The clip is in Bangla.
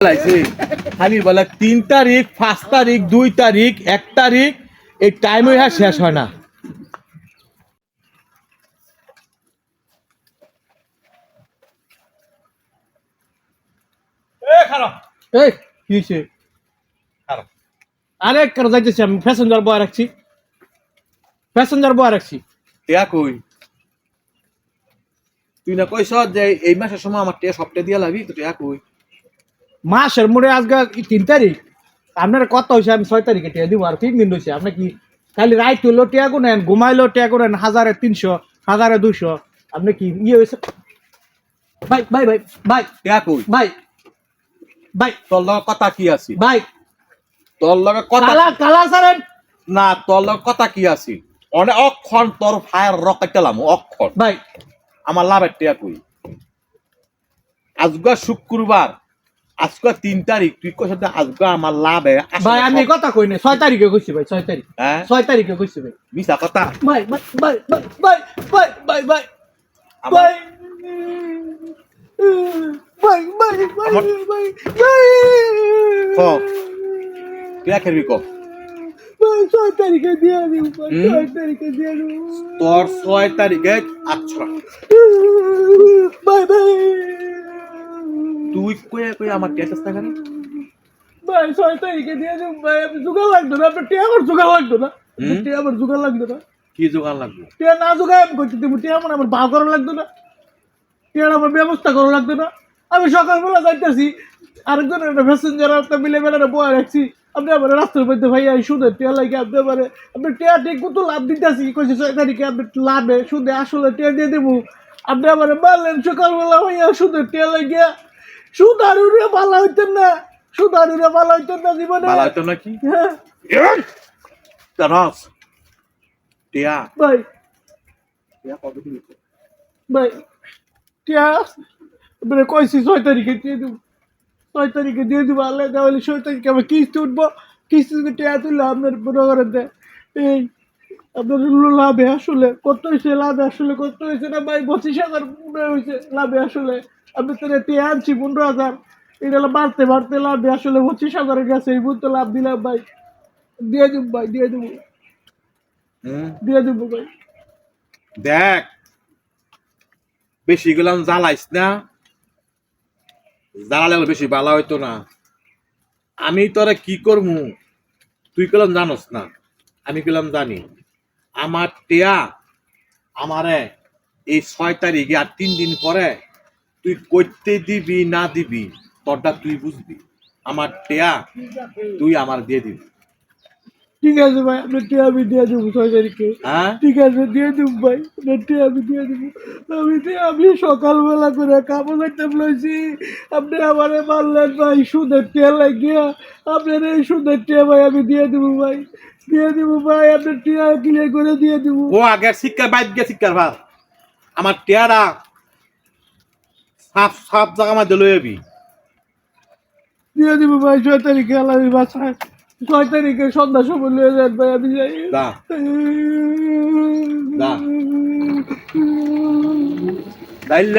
লাগছে খালি বলে তিন তারিখ পাঁচ তারিখ দুই তারিখ এক তারিখ এই টাইম শেষ হয় না। এই কি হয়েছে আরে কেন যাইতেছি আমি? প্যাসেঞ্জার বয় রাখছি। প্যাসেঞ্জার বয় রাখছি। টিয়া কই? তুই না কইস যে এই মাসের সময় আমার টিয়া সপ্তাহে দিয়া লাগবি তো টিয়া কই? মাসের মোড়ে আজকে তিন তারিখ? আপনার কত হয়েছে আমি ছয় তারিখে টিয়া দিব আর তিন দিন হয়েছে আপনি কি খালি রাইট হলো টিয়া গুনেন ঘুমাইলো টিয়া গুনেন হাজারে তিনশো হাজারে দুশো আপনি কি ইয়ে হয়েছে ভাই ভাই ভাই ভাই। টিয়া কই? ভাই ভাই। তোর লগে কথা কি আছে? ভাই। তোর লগে কথা কালা কালা সারেন। না তোর লগে কথা কি আছে? অনেক অক্ষণ তোর ফায়ার রকেটালাম অক্ষণ। ভাই। আমার লাভের টিয়া কই? আজকে শুক্রবার আজকে তিন তারিখ তুই কইছ আজকে আমার লাভে ভাই আমি কথা কই না ছয় তারিখে কইছি ভাই ছয় তারিখ হ্যাঁ ছয় তারিখে কইছি ভাই মিছা কথা ভাই ভাই ভাই ভাই ভাই ভাই ভাই ভাই ভাই ভাই ভাই ভাই ক। টিয়া খেলবি কম ভাই ছয় তারিখে দিয়ে হুম? ছয় তারিখে দিয়ে দিও তোর ছয় তারিখে আচ্ছা ভাই ভাই তুই কয়ে কয়ে আমার চেষ্টা করি ভাই ছয় তারিখে দিয়ে ভাই জোগাড় লাগতো না আপনার টিয়া আমার জোগাড় লাগতো না? টিয়া আমার জোগাড় লাগতো না। কি জোগান লাগবে? টিয়া না জোগাড় আমি করতে দেবো টিয়া আমার আমার ভাও করা লাগতো না। টিয়ার আমার ব্যবস্থা করা লাগতো না। আমি সকালবেলা যাইতেছি আরেকজন একটা প্যাসেঞ্জার একটা মিলে বেড়ানো বয়ে রাখছি। আপনি আমার রাস্তার মধ্যে ভাই এই সুদে টিয়া লাগে আপনি আমার আপনি টিয়া ঠিক কত লাভ দিতেছি কইছে ছয় তারিখে আপনি লাভে সুদে আসলে টিয়া দিয়ে দেবো। আপনি আমার মারলেন সকালবেলা ভাইয়া সুদে টিয়া লাগিয়া। সুদ আর উড়ে ভালো হইতেন না সুদ আর উড়ে ভালো হইতেন না জীবনে। ভালো হইতো নাকি হ্যাঁ। জানাস টিয়া। ভাই। টিয়া কবে দিবি? ভাই টিয়া কইছি ছয় তারিখে দিয়ে দেবো। ছয় তারিখে দিয়ে দেবো আল্লাহ তাহলে ছয় তারিখে আমার কিস্তি উঠবো। কিস্তি টিয়া তুললে আপনার এই আপনার লাভে আসলে। কত হয়েছে লাভে আসলে কত হয়েছে না ভাই? পঁচিশ হাজার হয়েছে লাভে আসলে। আপনি তো টিয়া আনছি পনেরো হাজার এটা বাড়তে বাড়তে লাভে আসলে পঁচিশ হাজারে গেছে এই মুহূর্তে লাভ দিলাম ভাই। দিয়ে দেবো ভাই দিয়ে দেবো। দিয়ে দেবো ভাই। দেখ বেশি গেলাম জ্বালাইস না। জ্বালালে বেশি ভালো হইতো না। আমি তোরা কি করমু? তুই কলম জানোস না আমি কলম জানি। আমার টেয়া আমারে এই ছয় তারিখে আর তিন দিন পরে তুই করতে দিবি না দিবি তোরটা তুই বুঝবি। আমার টেয়া তুই আমার দিয়ে দিবি। ঠিক আছে ভাই আপনার টিয়া আমি দিয়ে দেবো তারিখে হ্যাঁ? ঠিক আছে দিয়ে দেবো ভাই নেটে আমি দিয়ে দেবো। আমি আমি সকালবেলা করে কাপড় কাটতে লইছি আপনি আমারে মারলেন ভাই সুদের টিয়া লাগিয়া। আপনার এই সুদের টিয়া ভাই আমি দিয়ে দেবো ভাই। দিয়ে দেবো ভাই আপনার টিয়া ক্লিয়ার করে দিয়ে দেবো। ও আগে শিক্ষার বাইর গিয়ে শিক্ষার ভার। আমার টেয়ারা সাপ সাপ জায়গা মধ্যে লই যাবি দিয়ে দিব ভাই ছয় তারিখে আলামি বাসায়। ছয় তারিখে সন্ধ্যা সময় লয়ে যান ভাই আমি যাই। দা। দা। দাইল্লা